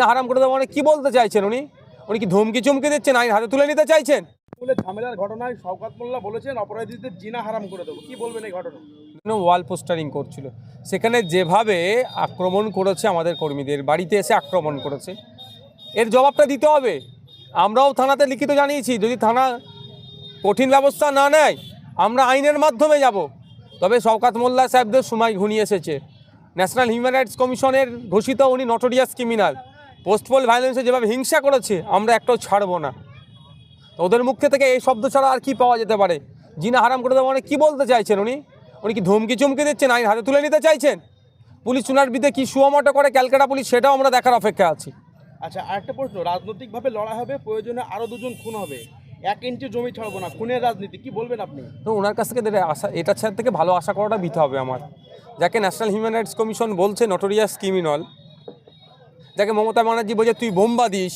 জিনা হারাম করে দেবো মানে কি বলতে চাইছেন উনি? উনি কি ধমকি চমকি দিচ্ছেন আইন হাতে তুলে নিতে চাইছেন? ঝামেলার ঘটনায় শওকাত মোল্লা বলেছেন অপরাধীদের জিনা হারাম করে দেবো। কি বলবেন এই ঘটনা? ওয়াল পোস্টারিং করছিল। সেখানে যেভাবে আক্রমণ করেছে আমাদের কর্মীদের বাড়িতে এসে আক্রমণ করেছে। এর জবাবটা দিতে হবে। আমরাও থানাতে লিখিত জানিয়েছি যদি থানা কঠিন ব্যবস্থা না নেয় আমরা আইনের মাধ্যমে যাব। তবে শওকাত মোল্লা সাহেবদের সময় ঘনিয়ে এসেছে। ন্যাশনাল হিউম্যান রাইটস কমিশনের ঘোষিত উনি নটোরিয়াস ক্রিমিনাল পোস্টপোল ভায়োলেন্সে যেভাবে হিংসা করেছে আমরা একটাও ছাড়বো না। তো ওদের মুখ থেকে এই শব্দ ছাড়া আর কি পাওয়া যেতে পারে? জিনা হারাম করে দেবো মানে কী বলতে চাইছেন উনি? উনি কি ধমকি চমকি দিচ্ছেন আইন হাতে তুলে নিতে চাইছেন? পুলিশ চুনার বিদে কি সুয়ামটো করে ক্যালকাটা পুলিশ সেটাও আমরা দেখার অপেক্ষা আছি। আচ্ছা আরেকটা প্রশ্ন রাজনৈতিকভাবে লড়াই হবে প্রয়োজনে আরও দুজন খুন হবে। এক ইঞ্চি জমি ছাড়বো না খুনের রাজনীতি কি বলবেন আপনি? তো ওনার কাছ থেকে এটা আশা এটার সাথে থেকে ভালো আশা করাটা দিতে হবে আমার। যাকে ন্যাশনাল হিউম্যান রাইটস কমিশন বলছে নটোরিয়াস ক্রিমিনাল যাকে মমতা ব্যানার্জি বলছে, তুই বোম্বা দিস।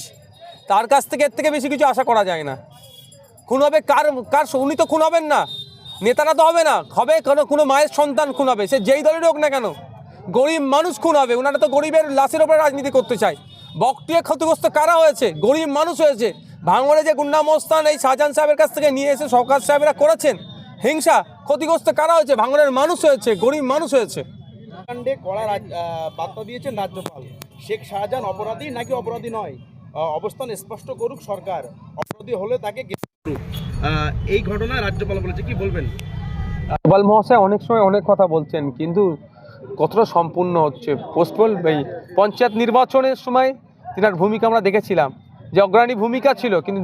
তার কাছ থেকে এর থেকে বেশি কিছু আশা করা যায় না। খুন হবে কার কার উনি তো খুন হবেন না। নেতারা তো হবে না। হবে কোনো কোনো মায়ের সন্তান খুন হবে। সে যেই দলের হোক না কেন, গরিব মানুষ খুন হবে। ওনারা তো গরিবের লাশের ওপরে রাজনীতি করতে চায়। বকটিয়ে ক্ষতিগ্রস্ত কারা হয়েছে? গরিব মানুষ হয়েছে। ভাঙড়ে যে গুন্ডামস্তান এই শাহজাহান সাহেবের কাছ থেকে নিয়ে এসে সরকার সাহেবেরা করেছেন, হিংসা ক্ষতিগ্রস্ত কারা হয়েছে? ভাঙড়ের মানুষ হয়েছে, গরিব মানুষ হয়েছে। কড়া বার্তা দিয়েছেন রাজ্যপাল। শেখ শাহজাহান অপরাধী নাকি অপরাধী নয়? অবস্থান স্পষ্ট করুক সরকার। অপরাধী হলে তাকে এই ঘটনা রাজ্যপাল বলেছে। কি বলবেন? রাজ্যপাল মহাশয় অনেক সময় অনেক কথা বলছেন, কিন্তু কতটা সম্পূর্ণ হচ্ছে? পোস্টপল এই পঞ্চায়েত নির্বাচনের সময় তিনার ভূমিকা আমরা দেখেছিলাম। যে অগ্রণী ভূমিকা ছিল, কিন্তু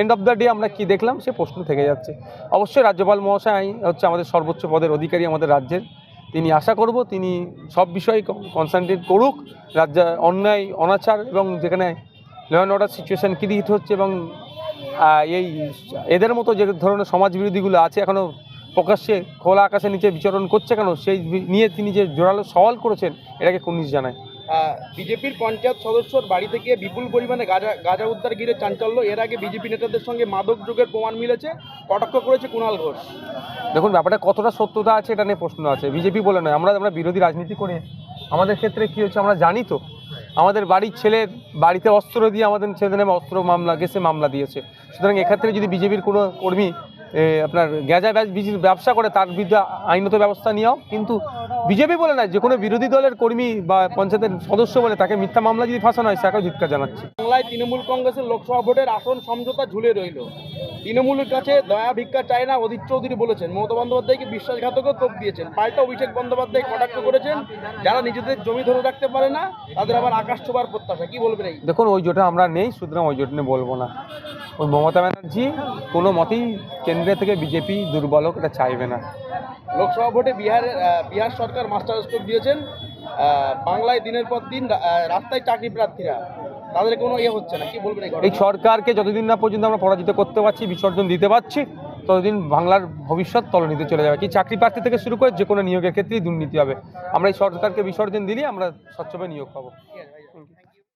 এন্ড অফ দ্য ডে আমরা কি দেখলাম, সে প্রশ্ন থেকে যাচ্ছে। অবশ্যই রাজ্যপাল মহাশয় হচ্ছে আমাদের সর্বোচ্চ পদের অধিকারী আমাদের রাজ্যের। তিনি আশা করব তিনি সব বিষয়ে কনসেন্ট্রেট করুক। রাজ্য অন্যায়, অনাচার এবং যেখানে law and order situation create হচ্ছে এবং এই এদের মতো যে ধরনের সমাজ বিরোধীগুলো আছে এখনও প্রকাশ্যে খোলা আকাশের নিচে বিচরণ করছে কেন? সেই নিয়ে তিনি যে জোরালো সওয়াল করেছেন, এটাকে কুর্নিশ জানায়। বিজেপির পঞ্চায়েত সদস্যর বাড়ি থেকে বিপুল পরিমাণে গাঁজা গাঁজা উদ্ধার ঘিরে চাঞ্চল্য। এর আগে বিজেপি নেতাদের সঙ্গে মাদক যোগের প্রমাণ মিলেছে। কটাক্ষ করেছে কুণাল ঘোষ। দেখুন, ব্যাপারটা কতটা সত্যতা আছে এটা নিয়ে প্রশ্ন আছে। বিজেপি বলে নয়, আমরা আমরা বিরোধী রাজনীতি করে আমাদের ক্ষেত্রে কী হচ্ছে আমরা জানি তো। আমাদের বাড়ির ছেলে বাড়িতে অস্ত্র দিয়ে আমাদের ছেলেদের নামে অস্ত্র মামলা গেছে মামলা দিয়েছে। সুতরাং এক্ষেত্রে যদি বিজেপির কোনো কর্মী আপনার গ্যাজা ব্যবসা করে, তার বিরুদ্ধে আইনত ব্যবস্থা নেওয়াও কিন্তু বিজেপি বলে না যে কোনো বিরোধী দলের কর্মী বা পঞ্চায়েতের সদস্য বলে তাকে মিথ্যা মামলা যদি ফাঁসানো হয় সেটাকেও ধিক্কার জানাচ্ছে। বাংলায় তৃণমূল কংগ্রেসের লোকসভা ভোটের আসন সমঝোতা ঝুলে রইল। তৃণমূলের কাছে দয়া ভিক্ষা চায় না অধীর চৌধুরী বলেছেন। মমতা বন্দ্যোপাধ্যায়কে বিশ্বাসঘাতকও তোপ দিয়েছেন। পাল্টা অভিষেক বন্দ্যোপাধ্যায় কটাক্ষ করেছেন যারা নিজেদের জমি ধরে রাখতে পারে না তাদের আবার আকাশ ছোবার প্রত্যাশা। কি বলবেন এই? দেখুন ওই জোটে আমরা নেই সুতরাং ওই জোট নিয়ে বলব না। ওই মমতা ব্যানার্জি কোনো মতেই কেন্দ্রে থেকে বিজেপি দুর্বল হোক এটা চাইবে না। লোকসভা ভোটে বিহারের বিহার সরকার মাস্টার স্ট্রোক দিয়েছেন। বাংলায় দিনের পর দিন রাস্তায় চাকরি প্রার্থীরা। তাদের কোনো ইয়ে হচ্ছে না। কি বলবেন এই সরকারকে যতদিন না পর্যন্ত আমরা পরাজিত করতে পারছি বিসর্জন দিতে পারছি ততদিন বাংলার ভবিষ্যৎ তলনিতে চলে যাবে। কি চাকরি প্রার্থী থেকে শুরু করে যে কোনো নিয়োগের ক্ষেত্রেই দুর্নীতি হবে। আমরা এই সরকারকে বিসর্জন দিলেই আমরা স্বচ্ছভাবে নিয়োগ পাবো।